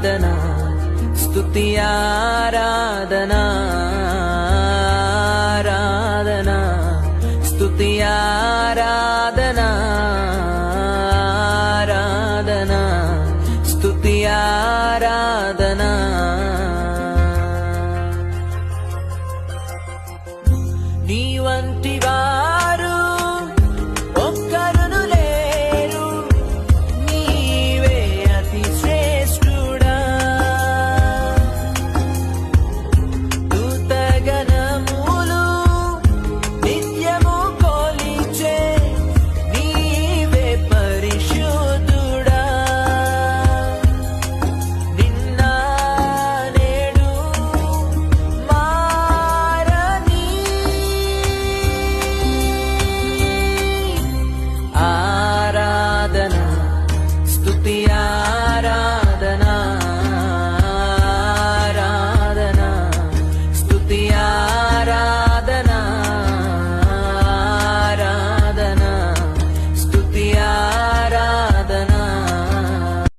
ఆరాధనా స్తుతి ఆరాధనా ఆరాధనా స్తుతి ఆరాధనా ఆరాధనా స్తుతి ఆరాధనా. నీ వంటివా gonna